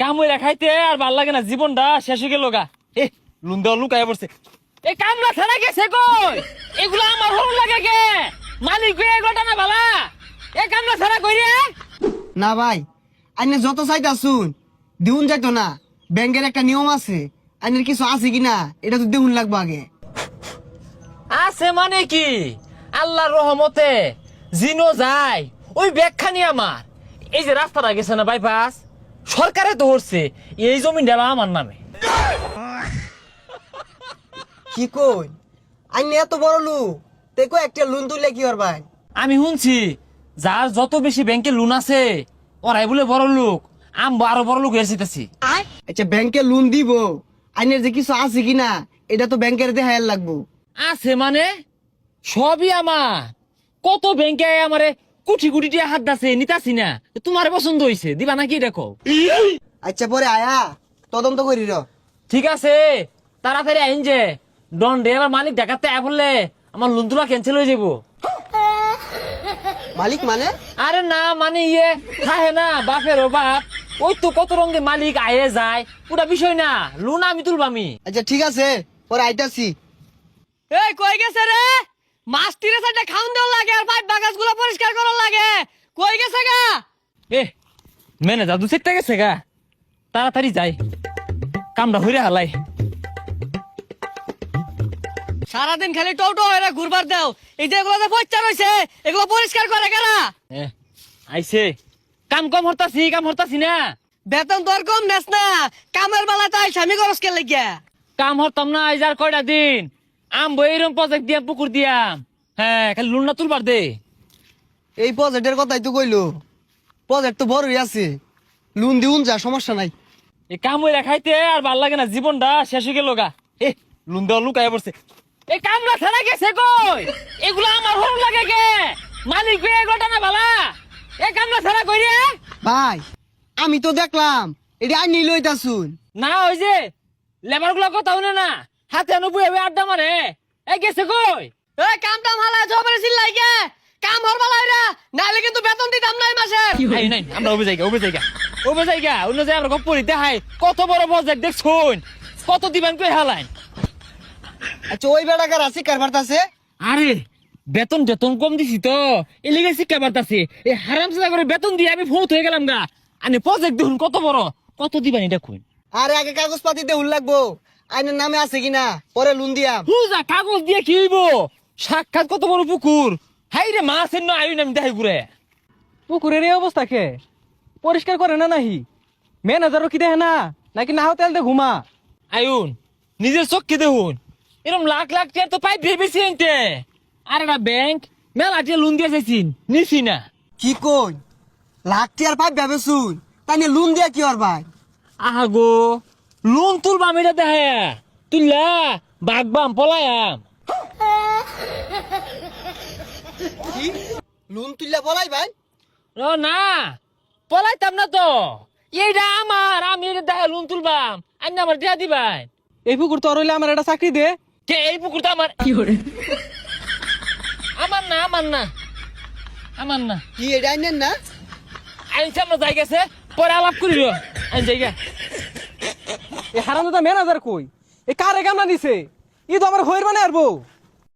কাম হইরা খাইতে আর ভালো লাগে না জীবনটা শেষ হয়ে গেল গা। এ লুন দেওয়া লুকায় পড়ছে। এ কামলা ছাড়া গেছে কই? এগুলো আমার হরুন লাগে কে মালিক গে এগুলো টানা ভালা এ কামলা ছাড়া কই রে? না ভাই আইনে যত চাইতা শুন দিউন যাইতো না। ব্যাংকের একটা নিয়ম আছে আইনের কিছু আছে কিনা এটা তো দেউন লাগবে আগে। আছে মানে কি? আল্লাহর রহমতে জিনো যায় ওই ব্যাগখানি আমার। এই যে রাস্তাটা গেছে না বাইপাস? সরকারে তো হচ্ছে এই জমি দেওয়া আমার নামে। কি কই? আইনে এত বড় লোক দেখো একটা লোন তুললে কি ভাই আমি শুনছি যার যত বেশি ব্যাংকে লোন আছে ওরাই বলে বড় লোক আম আরও বড় লোক যেতেছি আচ্ছা ব্যাংকে লোন দিব আইনের যে কিছু আছে কিনা এটা তো ব্যাংকের দেখায় লাগবো। আছে মানে? সবই আমার। কত ব্যাংকে আমারে? কোটি কোটি টাকা হাত দাসে নিতাছি না তোমার পছন্দ হইছে দিবা নাকি দেখো আচ্ছা পরে আয়া তদন্ত করি র। ঠিক আছে তাড়াতাড়ি আইন যে। ডন ডে আমার মালিক দেখাতে আয় বললে আমার লোন তোলা ক্যান্সেল হয়ে যাব মালিক মানে? আরে না মানে ইয়ে থাহে না বাপের বাপ ওই তো কত রঙের মালিক আয়ে যায়। পুরা বিষয় না লোন আমি তুলবামি। আচ্ছা ঠিক আছে পরে আইতাছি। এই কই গেছে রে? মাছ তীরে সাইডে খাউন দেওয়ার লাগে আর পাইপ বাগাসগুলো পরিষ্কার করার লাগে। কই গেছে গা? এ মেনে দাদু সেটটা গেছে গা। তাড়াতাড়ি যাই। কামটা হইরে হালাই। সারাদিন খালি টোটো হয়ে ঘুরবার দাও। এই যে এগুলো যে পরিষ্কার হয়েছে এগুলো পরিষ্কার করে কারা আইছে। কাম কম হরতাছি কাম হরতাছি না। বেতন তোর কম নেস না। কামের বেলা তো আই স্বামী খরচ কে লাগিয়া। কাম হরতাম না আজ আর কয়টা দিন। আম বইরম প্রজেক্ট দিয়াম পুকুর দিয়াম হ্যাঁ খালি লোন না তুলবার দে। এই প্রজেক্টের কথাই তো কইলো। প্রজেক্ট তো বড়ই আছে। লোন দিউন যা সমস্যা নাই। এই কাম হইরা খাইতে আর ভালো লাগে না জীবনটা শেষ হয়ে গেল গা। এ লুন দেওয়া লুকায় পড়ছে। এই কামলা ছাড়া গেছে কই? এগুলো আমার হরু লাগে কে? মালিক বে এগুলো টানা ভালা এই কামলা ছাড়া কই রে ভাই আমি তো দেখলাম এটা আইনি লইতাছুন। না ওই যে লেবারগুলো কথা না। হাতে আনো বুয়ে বুয়ে আড্ডা মারে এই গেছে কই? এই কাম টাম হালা জবরে চিল্লাই গে কাম হর বেলা হইরা নাইলে কিন্তু বেতন দিতাম নাই মাসে। আই নাই আমরা ওবে জায়গা ওবে জায়গা ওবে জায়গা অন্য জায়গা আমরা গপ্পরি দেখাই কত বড় প্রজেক্ট দেখছুন? কত দিবেন কই হালাইন? আচ্ছা ওই বেড়াকার আছে কারবার আছে? আরে বেতন বেতন কম দিছি তো। এলিগে শিক্ষা বার্তাছে এই হারাম সাদা করে বেতন দিয়ে আমি ফৌত হয়ে গেলাম গা। আনে প্রজেক্ট দেখুন কত বড়। কত দিবেন এটা কই? আরে আগে কাগজ পাতি দেউন লাগবো। আইনের নামে আছে কিনা? পরে লোন দিয়া হুজা কাগজ দিয়ে কি হইব? সাক্ষাৎ কত বড় পুকুর? হাই রে মাছের না আইন আমি দেখাই ঘুরে পুকুরের এই অবস্থা কে? পরিষ্কার করে না নাহি? ম্যানেজারও কি দেখে না? নাকি না তেল দে ঘুমা? আয়ুন নিজের চোখকে দেখুন। এরকম লাখ লাখ টাকা তো পাই ভেবেছি এনতে আর একটা ব্যাংক মেলা টিয়া লোন দিয়ে চাইছিন নিছি না। কি কই? লাখ টিয়ার পাইপ ভাবে শুন তাই লোন দিয়া কি হর ভাই? আহা গো লোন তুলবাম এটা দেখে। তুললা বাগবাম পলায়াম কি? লোন তুললে বলাই ভাই? ও না পলাইতাম না তো। এইটা আমার আমি এটা দেখে লোন তুলবাম। আইন আমার দিয়া দিবাই। এই পুকুর তোর হইলে আমার একটা চাকরি দে। কে এই পুকুরটা আমার? আমার না আমার না। আমার না। কি এটা আইনেন না? আইন সামনে যাই গেছে পরে আলাপ করিল। আইন জায়গা এই হারাম দাদা ম্যানেজার কই? এ কারে গামলা দিছে? ই তো আমার হইর মানে আরবো